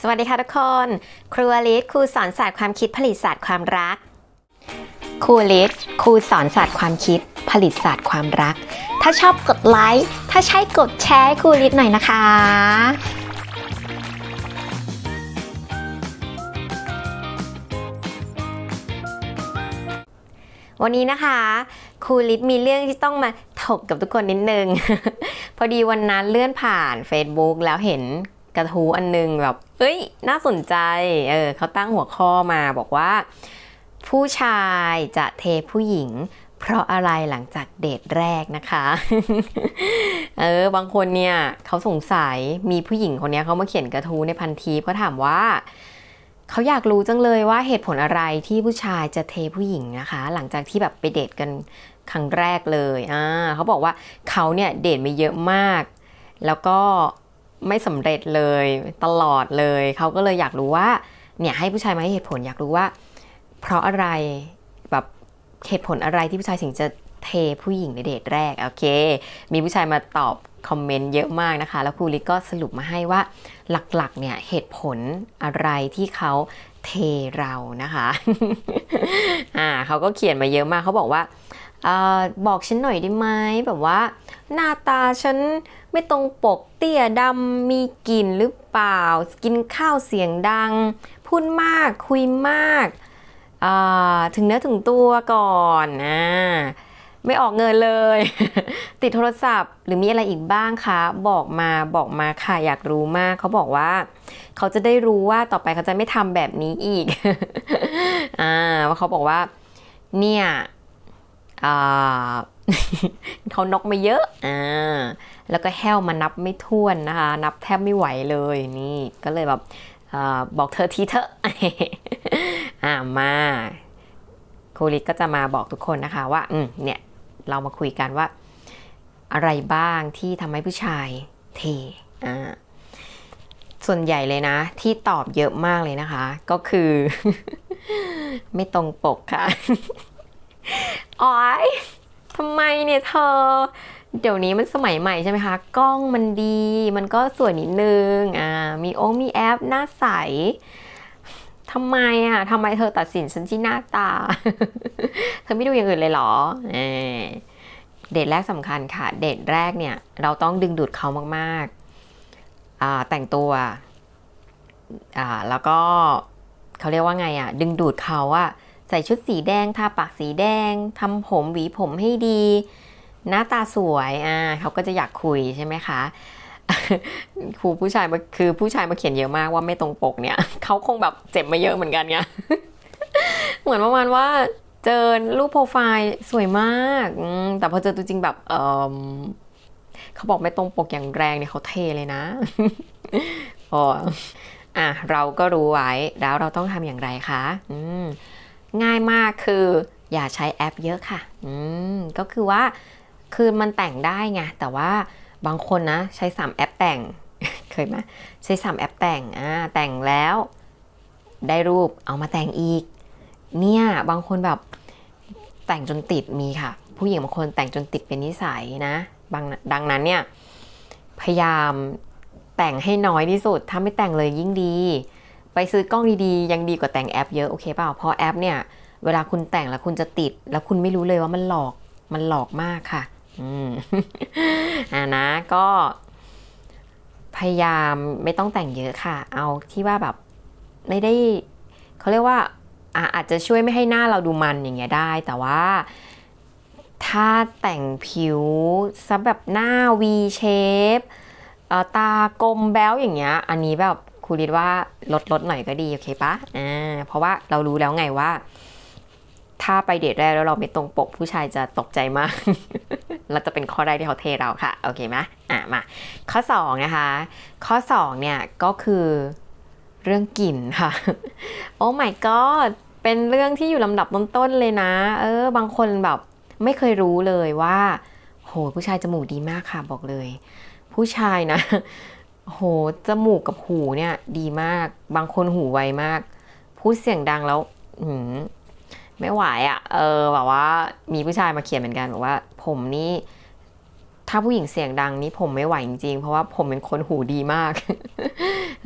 สวัสดีค่ะทุกคน ครูอลิสครูสอนศาสตร์ความคิดผลิตศาสตร์ความรัก ครูอลิสครูสอนศาสตร์ความคิดผลิตศาสตร์ความรัก ถ้าชอบกดไลค์ ถ้าใช่กดแชร์ครูอลิสหน่อยนะคะ วันนี้นะคะครูลิศมีเรื่องที่ต้องมาถกกับทุกคนนิดนึง พอดีวันนั้นเลื่อนผ่าน Facebook แล้วเห็น กระทู้อันนึงแบบ เอ้ย น่าสนใจ เออเขาตั้งหัวข้อมาบอกว่า ผู้ชายจะเทผู้หญิง เพราะอะไรหลังจากเดทแรกนะคะ เออบางคนเนี่ยเขาสงสัยมีผู้หญิงคนนี้เขามาเขียนกระทู้ในพันทีเขาถามว่าเขาอยากรู้จังเลยว่าเหตุผลอะไรที่ผู้ชายจะเทผู้หญิงนะคะ หลังจากที่แบบไปเดทกันครั้งแรกเลยอ่าเขาบอกว่าเขาเนี่ยเดทมาเยอะมาก แล้วก็ ไม่สำเร็จเลยตลอดเลย เขาก็เลยอยากรู้ว่าเนี่ยให้ผู้ชายมาให้เหตุผลอยากรู้ว่า เพราะอะไรแบบเหตุผลอะไรที่ผู้ชายถึงจะเทผู้หญิงในเดทแรกโอเค มีผู้ชายมาตอบคอมเมนต์เยอะมากนะคะ แล้วครูลิศก็สรุปมาให้ว่าหลักๆเนี่ยเหตุผลอะไรที่เขาเทเรานะคะ อ่าเขาก็เขียนมาเยอะมากเขาบอกว่า บอกฉันหน่อยได้ไหมแบบว่า หน้าตาฉันไม่ตรงปกเตี้ยดำมีกลิ่นหรือเปล่า กินข้าวเสียงดัง พูดมากคุยมากาถึงเนื้อถึงตัวก่อนอ่าไม่ออกเงินเลย ติดโทรศัพท์ หรือมีอะไรอีกบ้างคะ บอกมาบอกมาค่ะ อยากรู้มาก เขาบอกว่า เขาจะได้รู้ว่าต่อไปเขาจะไม่ทำแบบนี้อีก อ่าว่าเขาบอกว่า เนี่ย เขานกมาเยอะอ่าแล้วก็แห้วมานับไม่ถ้วนนะคะ นับแทบไม่ไหวเลยนี่ก็เลยแบบอาบอกเธอทีเถอะอ่ามาครูลิศก็จะมาบอกทุกคนนะคะว่าอืมเนี่ยเรามาคุยกันว่า อะไรบ้างที่ทำให้ผู้ชายเทอ่าส่วนใหญ่เลยนะ ที่ตอบเยอะมากเลยนะคะ ก็คือ ไม่ตรงปกค่ะ อ๋อยทำไมเนี่ยเธอ เดี๋ยวนี้มันสมัยใหม่ใช่ไหมคะ กล้องมันดี มันก็สวยนิดนึง อ่า มีโอ้มีแอปหน้าใสทำไมอะทำไมเธอตัดสินฉันที่หน้าตา เธอไม่ดูอย่างอื่นเลยเหรอเอเดทแรกสำคัญค่ะ เดทแรกเนี่ย เราต้องดึงดูดเขามากๆ แต่งตัว แล้วก็เขาเรียกว่าไงอะ ดึงดูดเขาอะ ใส่ชุดสีแดงทาปากสีแดงทำผมหวีผมให้ดี หน้าตาสวยอ่าเขาก็จะอยากคุยใช่ไหมคะครูผู้ชายมาคือผู้ชายมาเขียนเยอะมากว่าไม่ตรงปกเนี่ยเขาคงแบบเจ็บมาเยอะเหมือนกันเนี่ยเหมือนประมาณว่าเจอรูปโปรไฟล์สวยมากแต่พอเจอตัวจริงแบบเออเขาบอกไม่ตรงปกอย่างแรงเนี่ยเขาเทเลยนะอ๋ออะเราก็รู้ไว้แล้วเราต้องทำอย่างไรคะ อืม ง่ายมากคืออย่าใช้แอปเยอะค่ะ อืม ก็คือว่าคือมันแต่งได้ไง แต่ว่าบางคนนะใช้ 3 แอปแต่ง เคยไหมใช้ 3 แอปแต่ง อ่า แต่งแล้ว ได้รูปเอามาแต่งอีก เนี่ย บางคนแบบแต่งจนติดมีค่ะ ผู้หญิงบางคนแต่งจนติดเป็นนิสัยนะบางดังนั้นเนี่ย พยายามแต่งให้น้อยที่สุด ถ้าไม่แต่งเลยยิ่งดี ไปซื้อกล้องดีๆ ยังดีกว่าแต่งแอปเยอะโอเคเปล่าเพราะแอปเนี่ยเวลาคุณแต่งแล้วคุณจะติด แล้วคุณไม่รู้เลยว่ามันหลอกมันหลอกมากค่ะ อืมอ่านะก็ พยายามไม่ต้องแต่งเยอะค่ะ เอาที่ว่าแบบไม่ได้เขาเรียกว่าอาจจะช่วยไม่ให้หน้าเราดูมันอย่างเงี้ยได้ แต่ว่า ถ้าแต่งผิวซะแบบหน้า V shape เอ่อตากลมแบ้วอย่างเงี้ย อันนี้แบบ ครูริดว่าลดลดหน่อยก็ดีโอเคปะอ่าเพราะว่าเรารู้แล้วไงว่า ถ้าไปเดทแรกแล้วเราไม่ตรงปกผู้ชายจะตกใจมาก เราจะเป็นข้อแรกที่เขาเทเราค่ะ โอเคไหมอะมา ข้อ2นะคะ ข้อ2เนี่ยก็คือเรื่องกลิ่นค่ะ โอ้ my god เป็นเรื่องที่อยู่ลำดับต้นๆเลยนะ เออ บางคนแบบไม่เคยรู้เลยว่า โห ผู้ชายจมูกดีมากค่ะบอกเลย ผู้ชายนะ โห จมูกกับหูเนี่ย ดีมาก บางคนหูไวมาก พูดเสียงดังแล้วหืมไม่ไหวอะ่ะ เออ แบบว่า มีผู้ชายมาเขียนเหมือนกันบอกว่า ผมนี่ ถ้าผู้หญิงเสียงดังนี่ผมไม่ไหวจริงๆ เพราะว่าผมเป็นคนหูดีมาก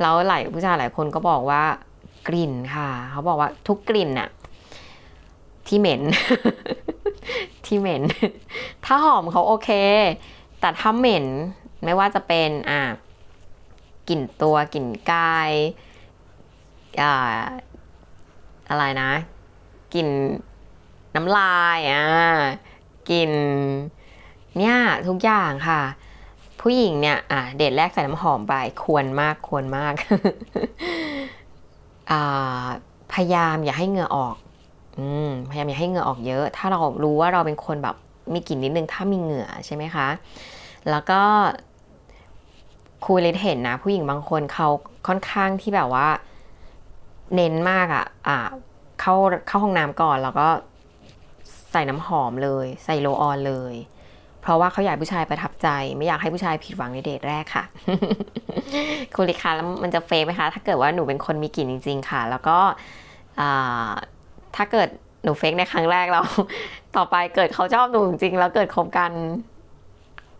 แล้วหลายผู้ชายหลายคนก็บอกว่ากลิ่นค่ะ เขาบอกว่าทุกกลิ่นน่ะ ที่เหม็น ที่เหม็น ถ้าหอมเขาโอเค แต่ถ้าเหม็น ไม่ว่าจะเป็น อ่า กลิ่นตัวกลิ่นกายอ่าอะไรนะกลิ่นน้ำลายอ่ากลิ่นเนี่ยทุกอย่างค่ะ ผู้หญิงเนี่ยอะเดทแรกใส่น้ำหอมไปควรมากควรมากอ่าพยายามอย่าให้เหงื่อออกอืมพยายามอย่าให้เหงื่อออกเยอะ ถ้าเรารู้ว่าเราเป็นคนแบบมีกลิ่นนิดนึงถ้ามีเหงื่อใช่ไหมคะ แล้วก็ ครูเลยเห็นนะ ผู้หญิงบางคนเขาค่อนข้างที่แบบว่า เน้นมากอะ่ะอ่าเข้าเข้าห้องน้ำก่อนแล้วก็ใส่น้ำหอมเลย ใส่โลออนเลย เพราะว่าเขาอยากผู้ชายประทับใจ ไม่อยากให้ผู้ชายผิดหวังในเดทแรกค่ะคุณลิคะแล้วมันจะเฟกไหมคะ ถ้าเกิดว่าหนูเป็นคนมีกลิ่นจริง ๆ ค่ะ แล้วก็ถ้าเกิดหนูเฟกในครั้งแรกแล้วต่อไปเกิดเขาชอบหนูจริงๆแล้วเกิดคบกัน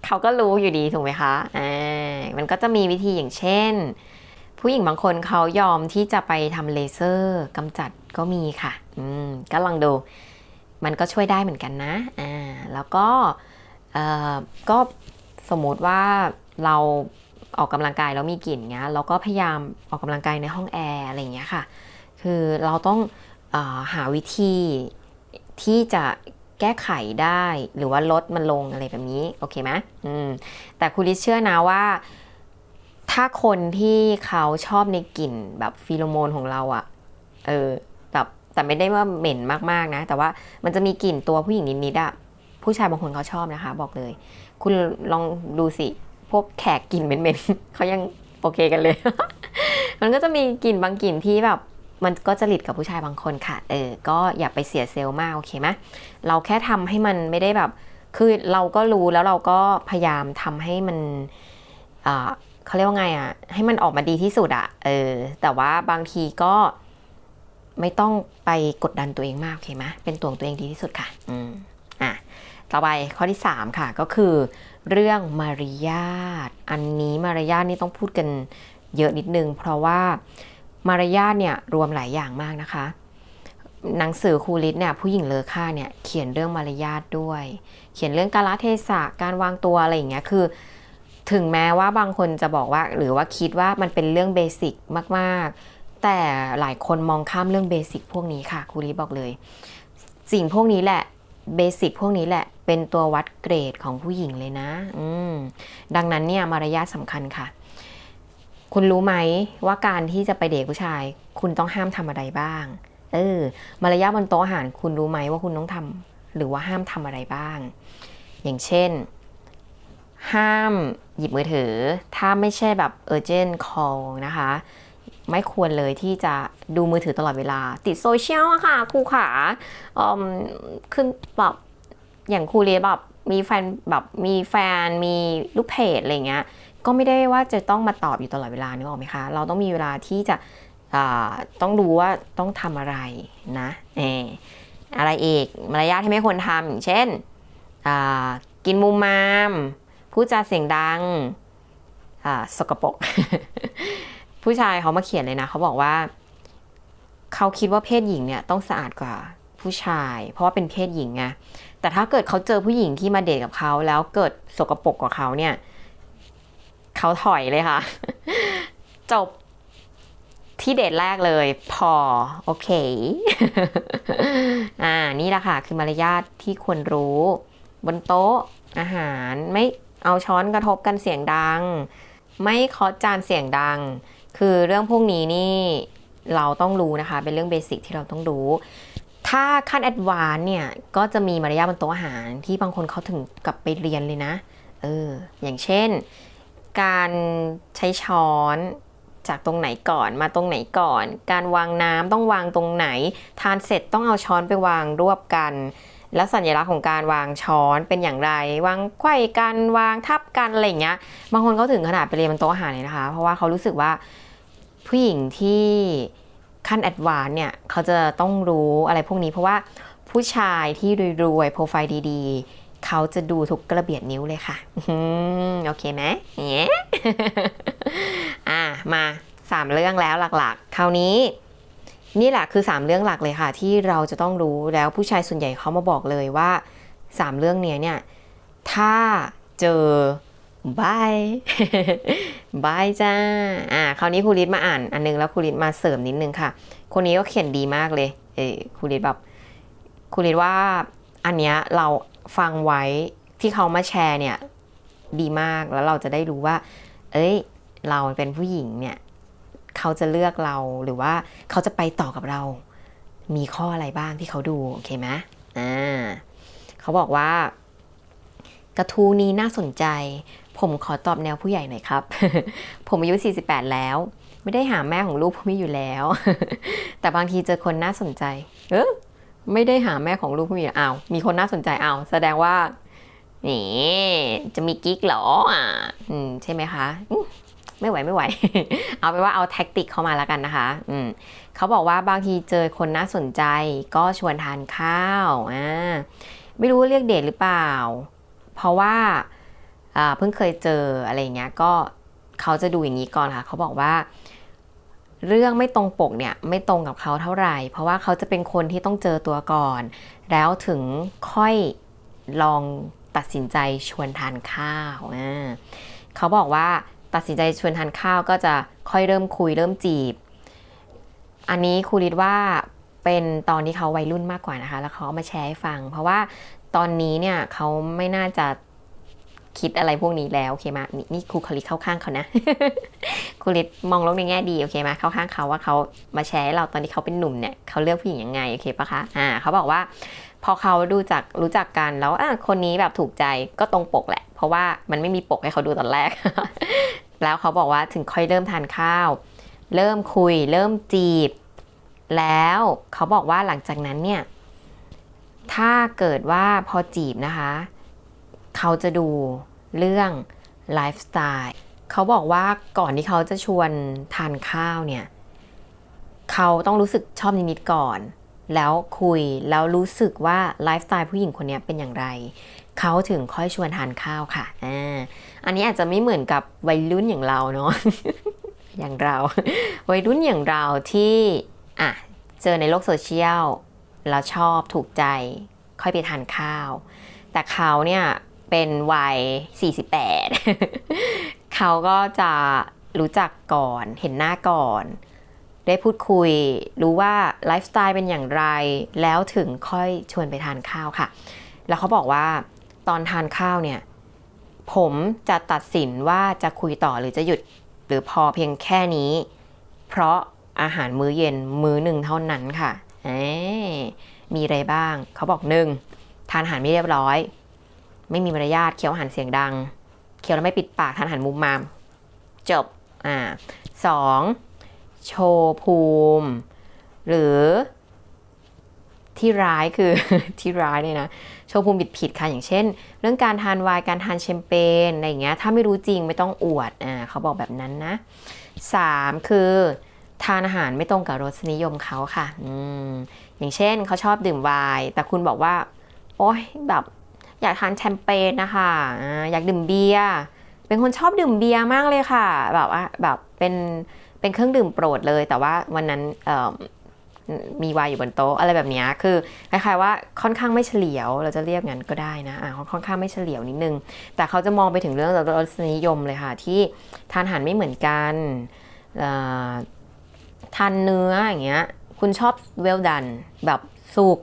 เขาก็รู้อยู่ดีถูกไหมคะอ่า มันก็จะมีวิธีอย่างเช่น ผู้หญิงบางคนเขายอมที่จะไปทำเลเซอร์กำจัดก็มีค่ะ อืมก็ลองดู มันก็ช่วยได้เหมือนกันนะ อ่า แล้วก็ เอ่อ ก็สมมติว่าเราออกกำลังกายแล้วมีกลิ่นเงี้ยเราก็พยายามออกกำลังกายในห้องแอร์อะไรเงี้ยค่ะ คือเราต้องออหาวิธีที่จะ แก้ไขได้ หรือว่าลดมันลงอะไรแบบนี้ โอเคไหมอืมแต่คุณลิซเชื่อนะว่า ถ้าคนที่เขาชอบในกลิ่นแบบฟีโรโมนของเราอะเออแบบแต่ไม่ได้ว่าเหม็นมากๆนะ แต่ว่ามันจะมีกลิ่นตัวผู้หญิงนิดๆอะผู้ชายบางคนเขาชอบนะคะ บอกเลย คุณลองดูสิ พวกแขกกลิ่นเหม็นๆเขายังโอเคกันเลย มันก็จะมีกลิ่นบางกลิ่นที่แบบ มันก็จริตกับผู้ชายบางคนค่ะ เออ ก็อย่าไปเสียเซลล์มากโอเคไหมเราแค่ทำให้มันไม่ได้แบบ คือเราก็รู้แล้วเราก็พยายามทำให้มันอ่าเขาเรียกว่าไงอะ่ะ ให้มันออกมาดีที่สุดอะ่ะ เออ แต่ว่าบางทีก็ไม่ต้องไปกดดันตัวเองมากโอเคไหมเป็นตัวของตัวเองดีที่สุดค่ะ อืม อะ ต่อไปข้อที่ 3 ค่ะ ก็คือ เรื่องมารยาท อันนี้มารยาทนี่ต้องพูดกันเยอะนิดนึง เพราะว่า มารยาทเนี่ยรวมหลายอย่างมากนะคะ หนังสือครูลิศเนี่ยผู้หญิงเลอค่าเนี่ยเขียนเรื่องมารยาทด้วย เขียนเรื่องกาลเทศะการวางตัวอะไรอย่างเงี้ยคือ ถึงแม้ว่าบางคนจะบอกว่าหรือว่าคิดว่ามันเป็นเรื่องเบสิกมากๆ แต่หลายคนมองข้ามเรื่องเบสิกพวกนี้ค่ะครูลิศบอกเลย สิ่งพวกนี้แหละเบสิกพวกนี้แหละเป็นตัววัดเกรดของผู้หญิงเลยนะอืดังนั้นเนี่ยมารยาทสำคัญค่ะ คุณรู้ไหมว่าการที่จะไปเดทผู้ชาย คุณต้องห้ามทำอะไรบ้าง เออมารยาทบนโต๊ะอาหารคุณรู้ไหมว่าคุณต้องทำหรือว่าห้ามทำอะไรบ้าง อย่างเช่น ห้ามหยิบมือถือ ถ้าไม่ใช่แบบ urgent call นะคะ ไม่ควรเลยที่จะดูมือถือตลอดเวลา ติดโซเชียลอะค่ะครูขาอมขึ้นแบบอย่างครูเรียแบบมีแฟนแบบมีแฟนมีลูกเพจอะไรเงี้ย ก็ไม่ได้ว่าจะต้องมาตอบอยู่ตลอดเวลานึกออกไหมคะ เราต้องมีเวลาที่จะต้องรู้ว่าต้องทำอะไรนะเอออะไรอีกมารยาทที่ไม่ควรทำอย่างเช่น กินมุมมามพูดจาเสียงดังสกปรกผู้ชายเขามาเขียนเลยนะ เขาบอกว่า เขาคิดว่าเพศหญิงเนี่ยต้องสะอาดกว่าผู้ชาย เพราะว่าเป็นเพศหญิงไงแต่ถ้าเกิดเขาเจอผู้หญิงที่มาเดทกับเขาแล้วเกิดสกปรกกว่าเขาเนี่ย เขาถอยเลยค่ะ จบที่เดทแรกเลยพอ โอเค อ่า นี่แหละค่ะ คือมารยาทที่ควรรู้ บนโต๊ะอาหารไม่เอาช้อนกระทบกันเสียงดัง ไม่เคาะจานเสียงดัง คือเรื่องพวกนี้นี่เราต้องรู้นะคะ เป็นเรื่องเบสิกที่เราต้องรู้ ถ้าขั้นแอดวานเนี่ย ก็จะมีมารยาทบนโต๊ะอาหารที่บางคนเขาถึงกับไปเรียนเลยนะ เออ อย่างเช่น การใช้ช้อนจากตรงไหนก่อนมาตรงไหนก่อน การวางน้ำต้องวางตรงไหน ทานเสร็จต้องเอาช้อนไปวางรวบกัน แล้วสัญลักษณ์ของการวางช้อนเป็นอย่างไร วางไขว้กันวางทับกันอะไรอย่างเงี้ย บางคนเขาถึงขนาดไปเรียนบนโต๊ะอาหารเลยนะคะ เพราะว่าเขารู้สึกว่าผู้หญิงที่ขั้นแอดวานเนี่ยเขาจะต้องรู้อะไรพวกนี้เพราะว่าผู้ชายที่รวยๆโปรไฟล์ดี ๆ เขาจะดูทุกกระเบียดนิ้วเลยค่ะอโอเคไหมเนี้ยอะมาสามเรื่องแล้วหลักๆ คราวนี้นี่แหละคือสามเรื่องหลักเลยค่ะ ที่เราจะต้องรู้แล้วผู้ชายส่วนใหญ่เขามาบอกเลยว่าสามเรื่องเนี้ยเนี่ย ถ้าเจอบายบายจ้าอ่าคราวนี้ครูฤทธิ์มาอ่านอันนึงแล้วครูฤทธิ์มาเสริมนิดนึงค่ะ คนนี้ก็เขียนดีมากเลยเออครูฤทธิ์แบบครูฤทธิ์ว่าอันเนี้ยเรา ฟังไว้ที่เขามาแชร์เนี่ยดีมากแล้วเราจะได้รู้ว่า เอ้ย เราเป็นผู้หญิงเนี่ย เขาจะเลือกเราหรือว่าเขาจะไปต่อกับเรา มีข้ออะไรบ้างที่เขาดู โอเคไหมอ่าเขาบอกว่า กระทู้นี้น่าสนใจ ผมขอตอบแนวผู้ใหญ่หน่อยครับ ผมอายุ 48 แล้ว ไม่ได้หาแม่ของลูกผมมีอยู่แล้ว แต่บางทีเจอคนน่าสนใจ เออ ไม่ได้หาแม่ของลูกผมมีอ้าวมีคนน่าสนใจอ้าวแสดงว่านี่จะมีกิ๊กเหรออ่าอืมใช่ไหมคะไม่ไหวไม่ไหว เอาเป็นว่าเอาแท็กติกเข้ามาแล้วกันนะคะ อืมเขาบอกว่าบางทีเจอคนน่าสนใจก็ชวนทานข้าวอ่าไม่รู้ว่าเรียกเดทหรือเปล่า เพราะว่าอ่าเพิ่งเคยเจออะไรเงี้ยก็เขาจะดูอย่างนี้ก่อนค่ะ เขาบอกว่า เรื่องไม่ตรงปกเนี่ยไม่ตรงกับเขาเท่าไหร่ เพราะว่าเขาจะเป็นคนที่ต้องเจอตัวก่อน แล้วถึงค่อยลองตัดสินใจชวนทานข้าวเขาบอกว่าตัดสินใจชวนทานข้าวก็จะค่อยเริ่มคุยเริ่มจีบ อันนี้ครูริดว่าเป็นตอนที่เขาวัยรุ่นมากกว่านะคะ แล้วเขาเอามาแชร์ให้ฟัง เพราะว่าตอนนี้เนี่ยเขาไม่น่าจะคิดอะไรพวกนี้แล้วโอเคไหมนี่นี่ครูคลิกเข้าข้างเขานะ ครูริดมองโลกในแง่ดีโอเคไหมเข้าข้างเขาว่าเขามาแชร์ให้เราตอนที่เขาเป็นหนุ่มเนี่ยเขาเลือกผู้หญิงยังไงโอเคปะคะอ่าเขาบอกว่า พอเขาดูจากรู้จักกันแล้วอะคนนี้แบบถูกใจก็ตรงปกแหละ เพราะว่ามันไม่มีปกให้เขาดูตอนแรก แล้วเขาบอกว่าถึงค่อยเริ่มทานข้าว เริ่มคุย เริ่มจีบ แล้วเขาบอกว่าหลังจากนั้นเนี่ยถ้าเกิดว่าพอจีบนะคะ เขาจะดูเรื่องไลฟ์สไตล์ เขาบอกว่าก่อนที่เขาจะชวนทานข้าวเนี่ย เขาต้องรู้สึกชอบนิดๆก่อน แล้วคุยแล้วรู้สึกว่าไลฟ์สไตล์ผู้หญิงคนนี้เป็นอย่างไร เขาถึงค่อยชวนทานข้าวค่ะอ่าอันนี้อาจจะไม่เหมือนกับวัยรุ่นอย่างเราเนาะอย่างเรา วัยรุ่นอย่างเราที่อะเจอในโลกโซเชียลแล้วชอบถูกใจ ค่อยไปทานข้าว แต่เขาเนี่ยเป็นวัย 48 เขาก็จะรู้จักก่อน เห็นหน้าก่อน ได้พูดคุย รู้ว่าไลฟ์สไตล์เป็นอย่างไร แล้วถึงค่อยชวนไปทานข้าวค่ะ แล้วเขาบอกว่าตอนทานข้าวเนี่ย ผมจะตัดสินว่าจะคุยต่อหรือจะหยุดหรือพอเพียงแค่นี้ เพราะอาหารมื้อเย็นมื้อหนึ่งเท่านั้นค่ะมีอะไรบ้าง เขาบอกหนึ่งทานอาหารไม่เรียบร้อย ไม่มีมารยาทเคี้ยวอาหารเสียงดัง เคี้ยวแล้วไม่ปิดปากทานอาหารมุมมาม จบ อ่าสองโชว์ภูมิ หรือที่ร้ายคือที่ร้ายเนี่ยนะ โชว์ภูมิผิดผิดค่ะ อย่างเช่น เรื่องการทานไวน์การทานแชมเปญอะไรอย่างเงี้ยถ้าไม่รู้จริงไม่ต้องอวดอ่าเขาบอกแบบนั้นนะสามคือ ทานอาหารไม่ตรงกับรสนิยมเขาค่ะอืมอย่างเช่นเขาชอบดื่มไวน์แต่คุณบอกว่า โอ๊ยแบบ อยากทานแชมเปญนะคะอยากดื่มเบียร์เป็นคนชอบดื่มเบียร์มากเลยค่ะ แบบว่าแบบเป็นเป็นเครื่องดื่มโปรดเลย แต่ว่าวันนั้นมีวน์อยู่บนโต๊ะอะไรแบบนี้คือคล้ายๆว่าค่อนข้างไม่เฉลียวเราจะเรียกงั้นก็ได้นะอ่าค่อนข้างไม่เฉลียวนิดนึง แต่เขาจะมองไปถึงเรื่องรสนิยมเลยค่ะ ที่ทานอาหารไม่เหมือนกันทานเนื้ออย่างเงี้ยคุณชอบเวลดันแบบสุก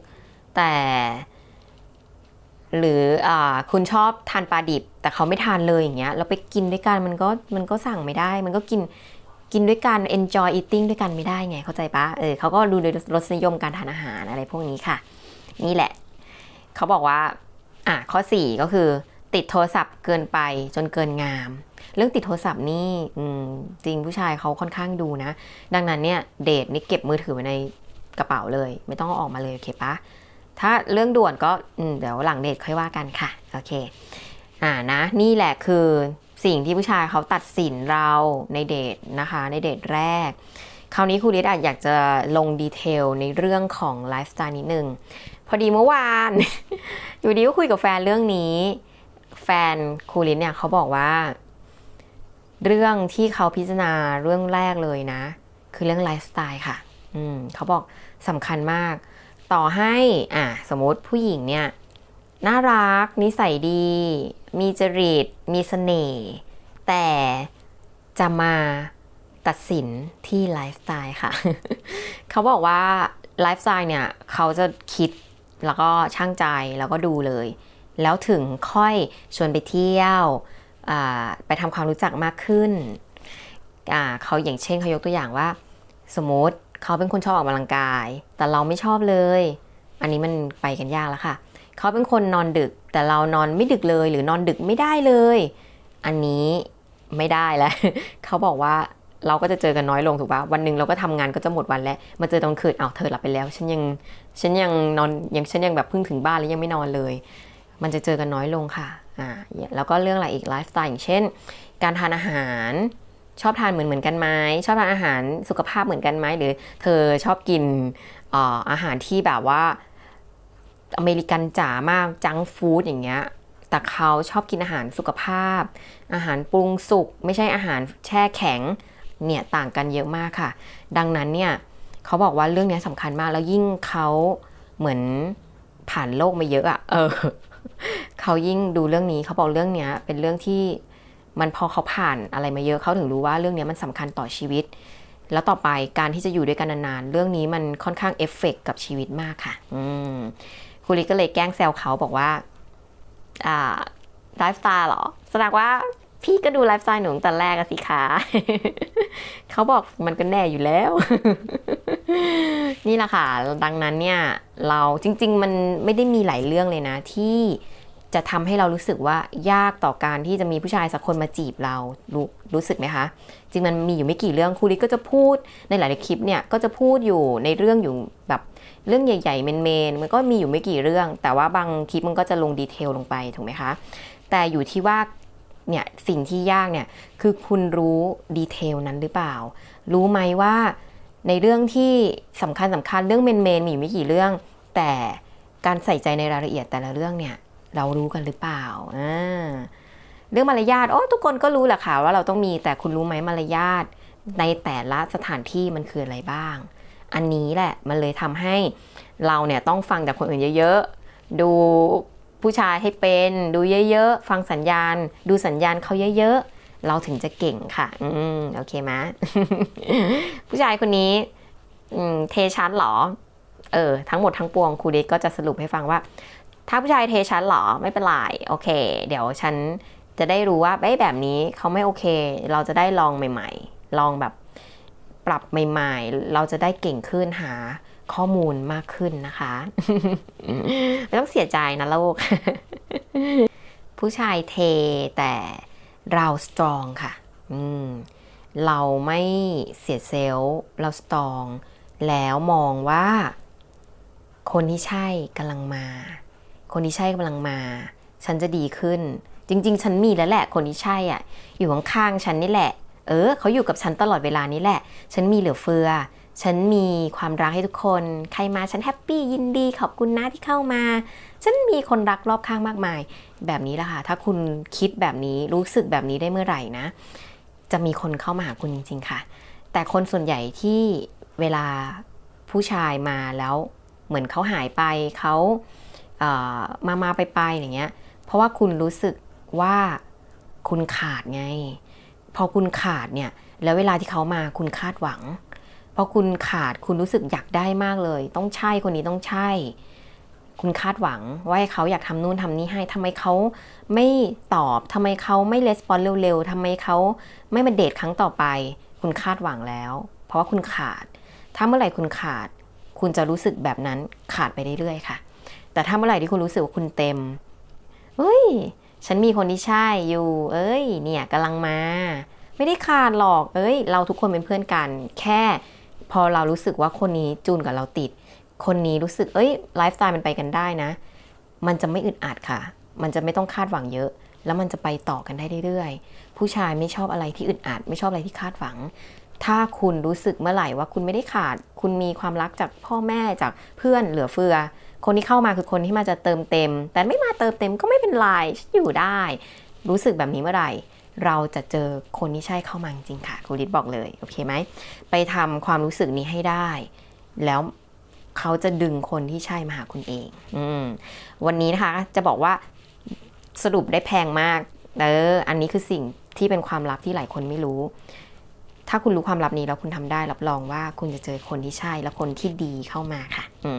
แต่ หรืออคุณชอบทานปลาดิบ แต่เขาไม่ทานเลยอย่างเงี้ยเราไปกินด้วยกันมันก็มันก็สั่งไม่ได้ มันก็กินกินด้วยกัน enjoy eating ด้วยกันไม่ได้ไงเข้าใจปะเออเขาก็ดูในรสนิยมการทานอาหารอะไรพวกนี้ค่ะ นี่แหละ เขาบอกว่าอะข้อ 4 ก็คือ ติดโทรศัพท์เกินไปจนเกินงาม เรื่องติดโทรศัพท์นี่จริงผู้ชายเขาค่อนข้างดูนะ ดังนั้นเนี่ยเดทนี่เก็บมือถือไว้ในกระเป๋าเลย ไม่ต้องออกมาเลยโอเคปะ ถ้าเรื่องด่วนก็เดี๋ยวหลังเดทค่อยว่ากันค่ะโอเคอ่านะนี่แหละคือสิ่งที่ผู้ชายเขาตัดสินเราในเดทนะคะในเดทแรก คราวนี้ครูฤทธิ์อาจอยากจะลงดีเทลในเรื่องของไลฟ์สไตล์นิดนึงพอดีเมื่อวาน อยู่ดีก็คุยกับแฟนเรื่องนี้ แฟนครูลินเนี่ยเขาบอกว่า เรื่องที่เขาพิจารณาเรื่องแรกเลยนะ คือเรื่องไลฟ์สไตล์ค่ะ อืมเขาบอกสำคัญมาก ต่อให้อะสมมติผู้หญิงเนี่ยน่ารัก นิสัยดี มีจริต มีเสน่ห์แต่จะมาตัดสินที่ไลฟ์สไตล์ค่ะ เขาบอกว่าไลฟ์สไตล์เนี่ยเขาจะคิดแล้วก็ช่างใจแล้วก็ดูเลย แล้วถึงค่อยชวนไปเที่ยว ไปทำความรู้จักมากขึ้น เขาอย่างเช่นเขายกตัวอย่างว่า สมมติ เขาเป็นคนชอบออกกำลังกาย แต่เราไม่ชอบเลย อันนี้มันไปกันยากแล้วค่ะ เขาเป็นคนนอนดึก แต่เรานอนไม่ดึกเลย หรือนอนดึกไม่ได้เลย อันนี้ไม่ได้แล้ว เขาบอกว่าเราก็จะเจอกันน้อยลงถูกปะวันหนึ่งเราก็ทำงานก็จะหมดวันแล้ว มาเจอตอนคืนอ้าวเธอหลับไปแล้ว ฉันยัง ฉันยังนอนยังฉันยังแบบเพิ่งถึงบ้านแล้วยังไม่นอนเลย มันจะเจอกันน้อยลงค่ะ อ่า แล้วก็เรื่องอะไรอีกไลฟ์สไตล์อย่างเช่น การทานอาหาร ชอบทานเหมือนเหมือนกันไหมชอบทานอาหารสุขภาพเหมือนกันไหมหรือเธอชอบกินอาหารที่แบบว่าอเมริกันจ๋ามากจังฟู้ดอย่างเงี้ยแต่เขาชอบกินอาหารสุขภาพ อาหารปรุงสุกไม่ใช่อาหารแช่แข็งเนี่ยต่างกันเยอะมากค่ะ ดังนั้นเนี่ยเขาบอกว่าเรื่องนี้สำคัญมากแล้วยิ่งเขาเหมือนผ่านโลกมาเยอะอะเออเขายิ่งดูเรื่องนี้เขาบอกเรื่องเนี้ยเป็นเรื่องที่ มันพอเขาผ่านอะไรมาเยอะเขาถึงรู้ว่าเรื่องเนี้ยมันสำคัญต่อชีวิต แล้วต่อไปการที่จะอยู่ด้วยกันนานๆ เรื่องนี้มันค่อนข้างเอฟเฟกต์กับชีวิตมากค่ะ อืมคุณลิก็เลยแกล้งแซวเขาบอกว่า อ่าไลฟ์สไตล์เหรอแสดงว่าพี่ก็ดูไลฟ์สไตล์หนูตั้งแต่แรกอะสิคะเขาบอกมันก็แน่อยู่แล้ว นี่แหละค่ะ ดังนั้นเนี่ย เราจริง ๆ มันไม่ได้มีหลายเรื่องเลยนะที่ จะทำให้เรารู้สึกว่ายากต่อการที่จะมีผู้ชายสักคนมาจีบเรารู้รู้สึกไหมคะ จริงมันมีอยู่ไม่กี่เรื่องครูลิก็จะพูดในหลายๆคลิปเนี่ยก็จะพูดอยู่ในเรื่องอยู่แบบเรื่องใหญ่ๆเมนๆมันก็มีอยู่ไม่กี่เรื่อง แต่ว่าบางคลิปมันก็จะลงดีเทลลงไปถูกไหมคะแต่อยู่ที่ว่าเนี่ยสิ่งที่ยากเนี่ยคือคุณรู้ดีเทลนั้นหรือเปล่า รู้ไหมว่าในเรื่องที่สำคัญสำคัญเรื่องเมนๆมีอยู่ไม่กี่เรื่อง แต่การใส่ใจในรายละเอียดแต่ละเรื่องเนี่ย เรารู้กันหรือเปล่าอ่าเรื่องมารยาทโอ้ทุกคนก็รู้แหละค่ะว่าเราต้องมีแต่คุณรู้ไหมมารยาทในแต่ละสถานที่มันคืออะไรบ้าง อันนี้แหละมันเลยทำให้เราเนี่ยต้องฟังจากคนอื่นเยอะๆ ดูผู้ชายให้เป็นดูเยอะๆ ฟังสัญญาณ ดูสัญญาณเขาเยอะๆ เราถึงจะเก่งค่ะ อืมโอเคไหมผู้ชายคนนี้อืมเทชันเหรอ เออ ทั้งหมดทั้งปวงครูเด็กก็จะสรุปให้ฟังว่า ถ้าผู้ชายเทชันเหรอไม่เป็นไรโอเค เดี๋ยวฉันจะได้รู้ว่าเอ้แบบนี้เขาไม่โอเค เราจะได้ลองใหม่ ๆ ลองแบบปรับใหม่ ๆ เราจะได้เก่งขึ้นหาข้อมูลมากขึ้นนะคะ ไม่ต้องเสียใจนะลูก ผู้ชายเทแต่เราสตรองค่ะ อืม เราไม่เสียเซลล์เราสตรอง แล้วมองว่า คนที่ใช่กำลังมา คนที่ใช่กำลังมา ฉันจะดีขึ้น จริง ๆ ฉันมีแล้วแหละ คนที่ใช่อะ อยู่ข้างๆฉันนี่แหละ เออเขาอยู่กับฉันตลอดเวลานี้แหละ ฉันมีเหลือเฟือ ฉันมีความรักให้ทุกคน ใครมาฉันแฮปปี้ยินดีขอบคุณนะที่เข้ามา ฉันมีคนรักรอบข้างมากมาย แบบนี้แหละค่ะ ถ้าคุณคิดแบบนี้รู้สึกแบบนี้ได้เมื่อไหร่นะ จะมีคนเข้ามาหาคุณจริง ๆ ค่ะ แต่คนส่วนใหญ่ที่เวลาผู้ชายมาแล้วเหมือนเขาหายไปเขา มามาไปไปอย่างเงี้ย เพราะว่าคุณรู้สึกว่าคุณขาดไง พอคุณขาดเนี่ยแล้วเวลาที่เขามาคุณคาดหวัง พอคุณขาดคุณรู้สึกอยากได้มากเลย ต้องใช่คนนี้ต้องใช่ คุณคาดหวังว่าให้เขาอยากทำนู่นทำนี่ให้ทำไมเขาไม่ตอบทำไมเขาไม่レスปอนเร็วๆทำไมเขาไม่มาเดทครั้งต่อไป คุณคาดหวังแล้ว เพราะว่าคุณขาด ถ้าเมื่อไหร่คุณขาด คุณจะรู้สึกแบบนั้นขาดไปเรื่อยๆค่ะ แต่ถ้าเมื่อไหร่ที่คุณรู้สึกว่าคุณเต็มเฮ้ย ฉันมีคนที่ใช่อยู่ เอ้ย เนี่ยกำลังมา ไม่ได้ขาดหรอก เอ้ย เราทุกคนเป็นเพื่อนกัน แค่พอเรารู้สึกว่าคนนี้จูนกับเราติด คนนี้รู้สึก เอ้ย ไลฟ์สไตล์มันไปกันได้นะ มันจะไม่อึดอัดค่ะ มันจะไม่ต้องคาดหวังเยอะ แล้วมันจะไปต่อกันได้เรื่อยๆ ผู้ชายไม่ชอบอะไรที่อึดอัด ไม่ชอบอะไรที่คาดหวัง ถ้าคุณรู้สึกเมื่อไหร่ว่าคุณไม่ได้ขาด คุณมีความรักจากพ่อแม่จากเพื่อนเหลือเฟือ คนที่เข้ามาคือคนที่มาจะเติมเต็ม แต่ไม่มาเติมเต็มก็ไม่เป็นไรฉันอยู่ได้ รู้สึกแบบนี้เมื่อไหร่เราจะเจอคนที่ใช่เข้ามาจริงค่ะครูฤทธิ์บอกเลยโอเคไหมไปทำความรู้สึกนี้ให้ได้ แล้วเขาจะดึงคนที่ใช่มาหาคุณเองอืวันนี้นะคะจะบอกว่าสรุปได้แพงมากเอออันนี้คือสิ่งที่เป็นความลับที่หลายคนไม่รู้ ถ้าคุณรู้ความลับนี้แล้วคุณทำได้รับรองว่าคุณจะเจอคนที่ใช่และคนที่ดีเข้ามาค่ะอื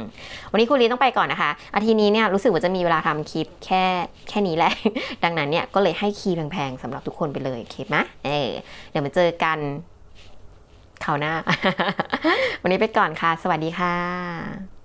วันนี้คุณลีต้องไปก่อนนะคะ อาทิตย์นี้เนี่ยรู้สึกว่าจะมีเวลาทำคลิปแค่แค่นี้แหละ ดังนั้นเนี่ยก็เลยให้คีย์แพงๆสำหรับทุกคนไปเลยโอเคไหมเออเดี๋ยวมาเจอกันคราวหน้า วันนี้ไปก่อนค่ะ สวัสดีค่ะ